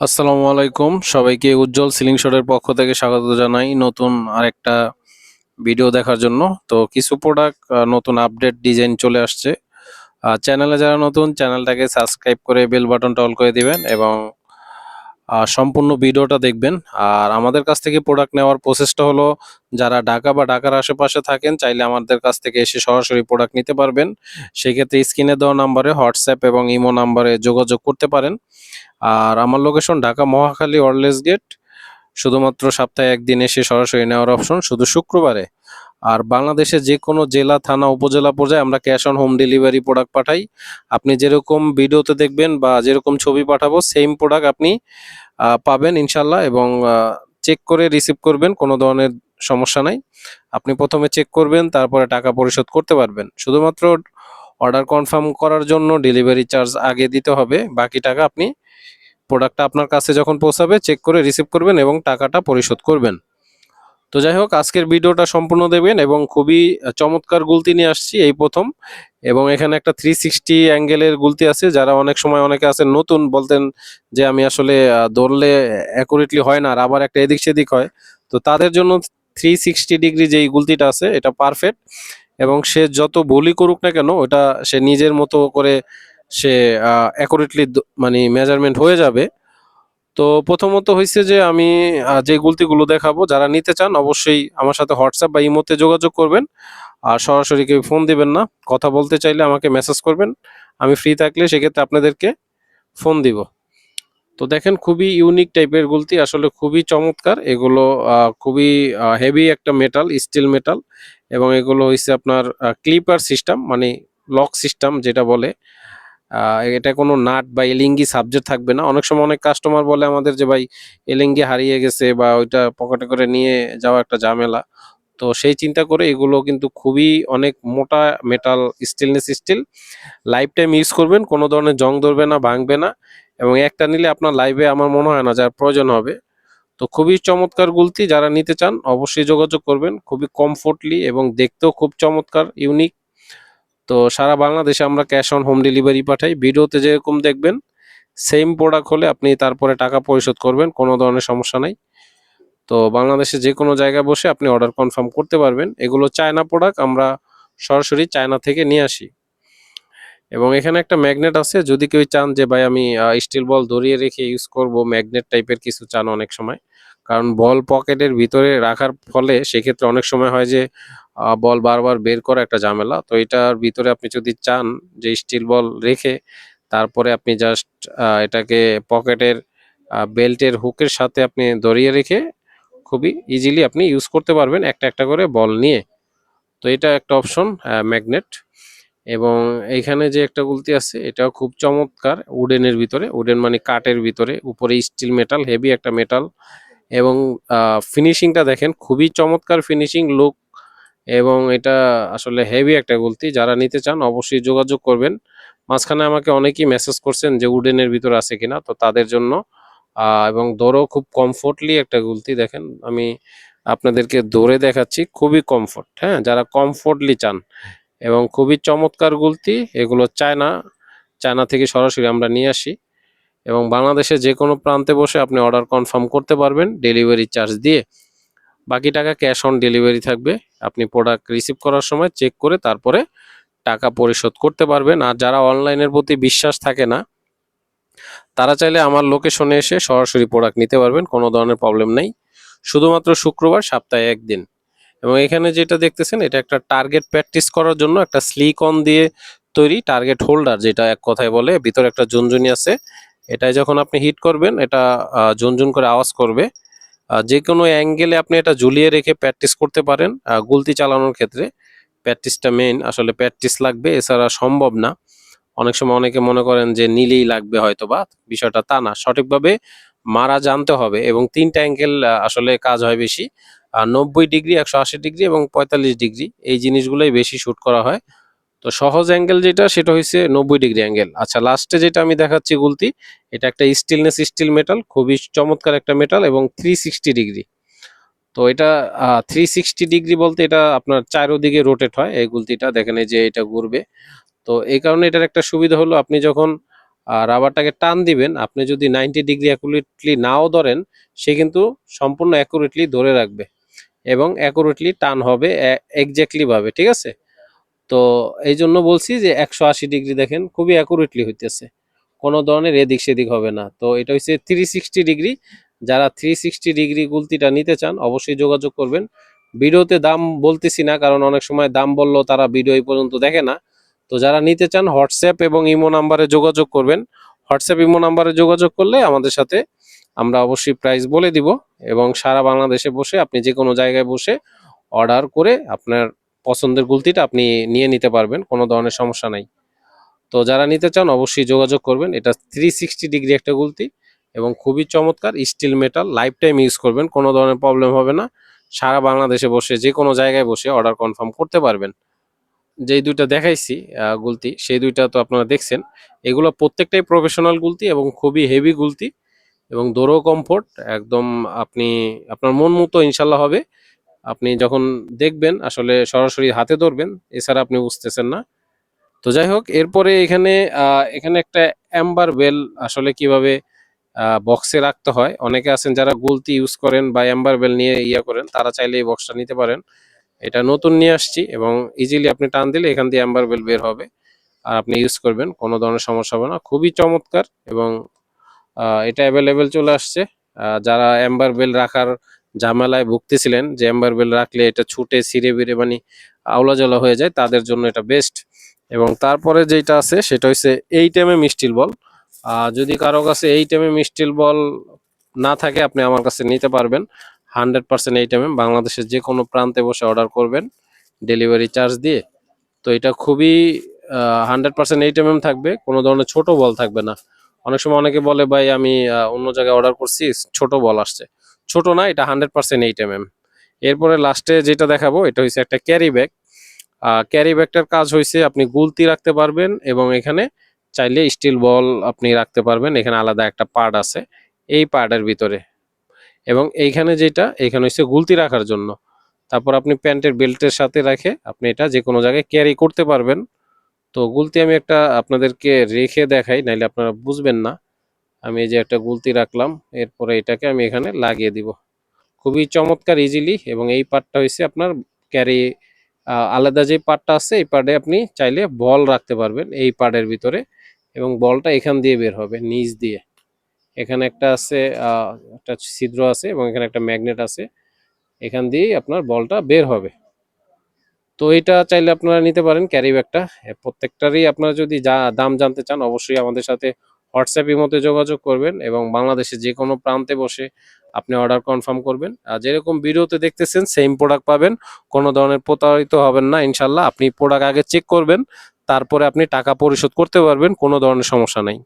আসসালামু আলাইকুম। সবাইকে উজ্জ্বল সিলিং শটের পক্ষ থেকে স্বাগত জানাই নতুন আরেকটা ভিডিও দেখার জন্য। তো কিছু প্রোডাক্ট নতুন আপডেট ডিজাইন চলে আসছে। চ্যানেলে যারা নতুন চ্যানেলটাকে সাবস্ক্রাইব করে বেল বাটনটা অল করে দিবেন এবং সম্পূর্ণ ভিডিওটা দেখবেন। আর আমাদের কাছ থেকে প্রোডাক্ট নেওয়ার প্রসেসটা হলো, যারা ঢাকা বা ঢাকার আশেপাশে থাকেন, চাইলে আমাদের কাছ থেকে এসে সরাসরি প্রোডাক্ট নিতে পারবেন। সেক্ষেত্রে স্ক্রিনে দেওয়া নাম্বারে হোয়াটসঅ্যাপ এবং ইমো নাম্বারে যোগাযোগ করতে পারেন। আর আমার location Dhaka Mohakhali wireless gate. শুধুমাত্র সপ্তাহে একদিন এসে সরাসরি নেওয়ার অপশন শুধু শুক্রবারে। আর বাংলাদেশে যে কোনো জেলা, থানা, উপজেলা পর্যায়ে আমরা cash on home delivery product পাঠাই। আপনি যেরকম ভিডিওতে দেখবেন বা যেরকম ছবি পাঠাবো সেম প্রোডাক্ট আপনি পাবেন ইনশাল্লাহ এবং চেক করে রিসিভ করবেন, কোনো ধরনের সমস্যা নাই। আপনি প্রথমে চেক করবেন, তারপরে টাকা পরিশোধ করতে পারবেন। শুধুমাত্র অর্ডার কনফার্ম করার জন্য ডেলিভারি চার্জ আগে দিতে হবে, বাকি টাকা আপনি প্রোডাক্টটা আপনার কাছে যখন পৌঁছাবে চেক করে রিসিভ করবেন এবং টাকাটা পরিশোধ করবেন। তো যাই হোক, আজকের ভিডিওটা সম্পূর্ণ দেবেন এবং খুবই চমৎকার গুলতি নিয়ে আসছি এই প্রথম। এবং এখানে একটা থ্রি সিক্সটি অ্যাঙ্গেলের গুলতি আছে, যারা অনেক সময় অনেকে আছেন নতুন বলতেন যে আমি আসলে দৌড়লে অ্যাকুরেটলি হয় না আর আবার একটা এদিক সেদিক হয়। তো তাদের জন্য থ্রি সিক্সটি ডিগ্রি যেই গুলতিটা আছে, এটা পারফেক্ট এবং সে যত বলি করুক না কেন, ওটা সে নিজের মতো করে সে অ্যাকুরেটলি মানে মেজারমেন্ট হয়ে যাবে। তো প্রথমত হয়েছে যে আমি যে গুলতিগুলো দেখাবো, যারা নিতে চান অবশ্যই আমার সাথে হোয়াটসঅ্যাপ বা ইমোতে যোগাযোগ করবেন। আর সরাসরি কেউ ফোন দিবেন না। কথা বলতে চাইলে আমাকে মেসেজ করবেন। আমি ফ্রি থাকলে সেক্ষেত্রে আপনাদেরকে ফোন দিব। তো দেখেন, খুবই ইউনিক টাইপের গুলতি। আসলে খুবই চমৎকার। এগুলো খুবই হেভি একটা মেটাল স্টিল মেটাল এবং এগুলো হচ্ছে আপনার ক্লিপার সিস্টেম মানে লক সিস্টেম যেটা বলে। এটা কোনো নাট বা এলিঙ্গি সাবজেক্ট থাকবে না। অনেক সময় অনেক কাস্টমার বলে আমাদের যে, ভাই, এলিঙ্গি হারিয়ে গেছে বা ওইটা পকেটে করে নিয়ে যাওয়া একটা ঝামেলা। তো সেই চিন্তা করে এগুলো কিন্তু খুবই অনেক মোটা metal stainless steel lifetime use করবেন। কোনো ধরনের জং ধরবে না, ভাঙবে না। এবং একটা নিলে আপনার লাইভে আমার মনে হয় না যার প্রয়োজন হবে। তো খুবই চমৎকার গুলতি, যারা নিতে চান অবশ্যই যোগাযোগ করবেন। খুবই কমফোর্টলি এবং দেখতেও খুব চমৎকার ইউনিক তো সারা বাংলাদেশে আমরা ক্যাশ অন হোম ডেলিভারি পাঠাই। ভিডিওতে যেরকম দেখবেন সেম প্রোডাক্ট হলে আপনি তারপরে টাকা পরিশোধ করবেন, কোনো ধরনের সমস্যা নাই। তো বাংলাদেশে যে কোনো জায়গায় বসে আপনি অর্ডার কনফার্ম করতে পারবেন। এগুলো চায়না প্রোডাক্ট আমরা সরাসরি চায়না থেকে নিয়ে আসি। এবং এখানে একটা ম্যাগনেট আছে, যদি কেউ চান যে, ভাই, আমি স্টিল বল ধরিয়ে রেখে ইউজ করব ম্যাগনেট টাইপের কিছু চান অনেক সময়। কারণ বল পকেটের ভিতরে রাখার ফলে সেক্ষেত্রে অনেক সময় হয় যে বল বারবার বের করা একটা ঝামেলা। তো এটার ভিতরে আপনি যদি চান যে স্টিল বল রেখে, তারপরে আপনি জাস্ট এটাকে পকেটের বেল্টের হুকের সাথে আপনি ধরিয়ে রেখে খুবই ইজিলি আপনি ইউজ করতে পারবেন একটা একটা করে বল নিয়ে। তো এটা একটা অপশন ম্যাগনেট এবং এইখানে যে একটা গুলতি আছে, এটাও খুব চমৎকার উডেনের ভিতরে। উডেন মানে কাঠের ভিতরে। উপরে স্টিল মেটাল হেভি একটা মেটাল এবং ফিনিশিংটা দেখেন, খুবই চমৎকার ফিনিশিং লুক এবং এটা আসলে হেভি একটা গুলতি। যারা নিতে চান অবশ্যই যোগাযোগ করবেন। মাঝখানে আমাকে অনেকেই মেসেজ করছেন যে উডেনের ভিতরে আছে কিনা, তো তাদের জন্য এবং দৌড়ও খুব কমফোর্টলি একটা গুলতি দেখেন। আমি আপনাদেরকে দৌড়ে দেখাচ্ছি, খুবই কমফোর্ট হ্যাঁ? যারা কমফোর্টলি চান এবং খুবই চমৎকার গুলতি, এগুলো চায়না চায়না থেকে সরাসরি আমরা নিয়ে আসি এবং বাংলাদেশে যে কোনো প্রান্তে বসে আপনি অর্ডার কনফার্ম করতে পারবেন ডেলিভারি চার্জ দিয়ে। বাকি টাকা ক্যাশ অন ডেলিভারি থাকবে। আপনি প্রোডাক্ট রিসিভ করার সময় চেক করে তারপরে টাকা পরিশোধ করতে পারবেন। আর যারা অনলাইনের প্রতি বিশ্বাস থাকে না, তারা চাইলে আমার লোকেশনে এসে সরাসরি প্রোডাক্ট নিতে পারবেন, কোনো ধরনের প্রবলেম নেই। শুধুমাত্র শুক্রবার, সপ্তাহে একদিন। এবং এখানে যেটা দেখতেছেন, এটা একটা টার্গেট প্র্যাকটিস করার জন্য একটা স্লিকন দিয়ে তৈরি টার্গেট হোল্ডার যেটা এক কথায় বলে, ভিতরে একটা ঝুনঝুনি আছে। এটাই যখন আপনি হিট করবেন, এটা ঝুনঝুন করে আওয়াজ করবে। যে কোনো অ্যাঙ্গেলে আপনি এটা ঝুলিয়ে রেখে প্র্যাকটিস করতে পারেন। গুলতি চালানোর ক্ষেত্রে প্র্যাকটিসটা মেইন আসলে প্র্যাকটিস লাগবে, এছাড়া সম্ভব না। অনেক সময় অনেকে মনে করেন যে নিলেই লাগবে হয়তো বা বিষয়টা তা না। সঠিকভাবে মারা জানতে হবে এবং তিনটা অ্যাঙ্গেল আসলে কাজ হয় বেশি। নব্বই ডিগ্রি, একশো আশি ডিগ্রি এবং পঁয়তাল্লিশ ডিগ্রি, এই জিনিসগুলোই বেশি শ্যুট করা হয়। তো সহজ অ্যাঙ্গেল যেটা, সেটা হচ্ছে নব্বই ডিগ্রি অ্যাঙ্গেল আচ্ছা লাস্টে যেটা আমি দেখাচ্ছি গুলতি, এটা একটা স্টিলনেস স্টিল মেটাল খুবই চমৎকার একটা মেটাল এবং থ্রি সিক্সটি ডিগ্রি তো এটা থ্রি সিক্সটি ডিগ্রি বলতে এটা আপনার চারোদিকে রোটেট হয়, এই গুলতিটা। দেখেন যে এটা ঘুরবে। তো এই কারণে এটার একটা সুবিধা হলো, আপনি যখন রাবারটাকে টান দিবেন, আপনি যদি নাইনটি ডিগ্রি অ্যাকুরেটলি নাও ধরেন, সে কিন্তু সম্পূর্ণ অ্যাকুরেটলি ধরে রাখবে এবং অ্যাকুরেটলি টান হবে এক্স্যাক্টলি ভাবে, ঠিক আছে? তো এই জন্য বলছি যে একশো আশি ডিগ্রি দেখেন, খুবই অ্যাকুরেটলি হইতেছে। কোনো ধরনের এদিক সেদিক হবে না। তো এটা হচ্ছে থ্রি সিক্সটি ডিগ্রি। যারা থ্রি সিক্সটি ডিগ্রি গুলতিটা নিতে চান, অবশ্যই যোগাযোগ করবেন। ভিডিওতে দাম বলতেছি না, কারণ অনেক সময় দাম বললেও তারা ভিডিও এই পর্যন্ত দেখে না। তো যারা নিতে চান, হোয়াটসঅ্যাপ এবং ইমো নাম্বারে যোগাযোগ করবেন। হোয়াটসঅ্যাপ, ইমো নাম্বারে যোগাযোগ করলে আমাদের সাথে আমরা অবশ্যই প্রাইস বলে দিব এবং সারা বাংলাদেশে বসে আপনি যে কোনো জায়গায় বসে অর্ডার করে আপনার পছন্দের গুলতিটা আপনি নিয়ে নিতে পারবেন, কোনো ধরনের সমস্যা নাই। তো যারা নিতে চান অবশ্যই যোগাযোগ করবেন, এটা থ্রি সিক্সটি ডিগ্রি একটা গুলতি এবং খুবই চমৎকার steel metal life time use করবেন, কোনো ধরনের প্রবলেম হবে না। সারা বাংলাদেশে বসে যে কোনো জায়গায় বসে অর্ডার কনফার্ম করতে পারবেন। যেই দুইটা দেখাইছি গুলতি, সেই দুইটা তো আপনারা দেখছেন। এগুলো প্রত্যেকটাই প্রফেশনাল গুলতি এবং খুবই হেভি গুলতি এবং দৌড়ো কমফোর্ট একদম আপনি, আপনার মন মতো ইনশাল্লাহ হবে। আপনি যখন দেখবেন, আসলে সরাসরি হাতে ধরবেন, এছাড়া আপনি বুঝতেছেন না। তো যাই হোক, এরপরে এখানে এখানে একটা অ্যাম্বার বেল আসলে কীভাবে বক্সে রাখতে হয়। অনেকে আছেন যারা গুলতি ইউজ করেন বা অ্যাম্বার বেল নিয়ে ইয়ে করেন, তারা চাইলে এই বক্সটা নিতে পারেন। এটা নতুন নিয়ে আসছি এবং ইজিলি আপনি টান দিলে এখান দিয়ে অ্যাম্বার বেল বের হবে। আর আপনি ইউজ করবেন, কোনো ধরনের সমস্যা হবে না। খুবই চমৎকার এবং এটা অ্যাভেলেবেল চলে আসছে। যারা অ্যাম্বার বেল রাখার ঝামেলায় ভুগতেছিলেন যে অ্যাম্বার বেল রাখলে এটা ছুটে ছিঁড়ে বেড়ে মানে আওলা জলা হয়ে যায়, তাদের জন্য এটা বেস্ট এবং তারপরে যেটা আছে, সেটা হচ্ছে এই টাইমে এম স্টিল বল। যদি কারও কাছে এই টাইমে এম স্টিল বল না থাকে, আপনি আমার কাছে নিতে পারবেন। Hundred percent eight M M বাংলাদেশের যে কোনো প্রান্তে বসে অর্ডার করবেন ডেলিভারি চার্জ দিয়ে। তো এটা খুবই hundred percent eight M M থাকবে, কোনো ধরনের ছোট বল থাকবে না। অনেক সময় অনেকে বলে, ভাই, আমি অন্য জায়গায় অর্ডার করছি, ছোট বল আসছে। ছোট না, এটা hundred percent eight M M এরপরে লাস্টে যেটা দেখাবো, এটা হচ্ছে একটা ক্যারি ব্যাগ ক্যারি ব্যাগটার কাজ হয়েছে আপনি গুলতি রাখতে পারবেন এবং এখানে চাইলে স্টিল বল আপনি রাখতে পারবেন, এখানে আলাদা একটা পার্ট আছে, এই পার্টের ভিতরে। এবং এইখানে যেটা, এখানে হচ্ছে গুলতি রাখার জন্য। তারপর আপনি প্যান্টের বেল্টের সাথে রাখে আপনি এটা যে কোনো জায়গায় ক্যারি করতে পারবেন। তো গুলতি আমি একটা আপনাদেরকে রেখে দেখাই, নাইলে আপনারা বুঝবেন না। আমি এই যে একটা গুলতি রাখলাম, এরপরে এটাকে আমি এখানে লাগিয়ে দিব। খুবই চমৎকার ইজিলি এবং এই পার্টটা হয়েছে আপনার ক্যারি আলাদা যে পার্টটা আছে, এই পার্টে আপনি চাইলে বল রাখতে পারবেন এই পার্টের ভিতরে, এবং বলটা এখান দিয়ে বের হবে, নিচ দিয়ে। এখানে একটা আছে একটা ছিদ্র আছে, এবং এখানে একটা ম্যাগনেট আছে। এখান দিয়েই আপনার বলটা বের হবে। তো এটা চাইলে আপনারা নিতে পারেন ক্যারি ব্যাগটা প্রত্যেকটারই আপনারা যদি যা, দাম জানতে চান, অবশ্যই আমাদের সাথে হোয়াটসঅ্যাপের মধ্যে যোগাযোগ করবেন এবং বাংলাদেশের যে কোনো প্রান্তে বসে আপনি অর্ডার কনফার্ম করবেন। আর যেরকম ভিডিওতে দেখতেছেন সেম প্রোডাক্ট পাবেন। কোনো ধরনের প্রতারিত হবেন না ইনশাল্লাহ আপনি প্রোডাক্ট আগে চেক করবেন, তারপরে আপনি টাকা পরিশোধ করতে পারবেন, কোনো ধরনের সমস্যা নেই।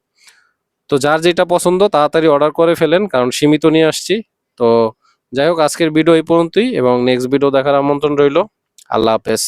তো যার যেটা পছন্দ, তাড়াতাড়ি অর্ডার করে ফেলেন, কারণ সীমিত নিয়ে আসছি। তো যাই হোক, আজকের ভিডিও এই পর্যন্তই এবং নেক্সট ভিডিও দেখার আমন্ত্রণ রইল। আল্লাহ হাফেজ।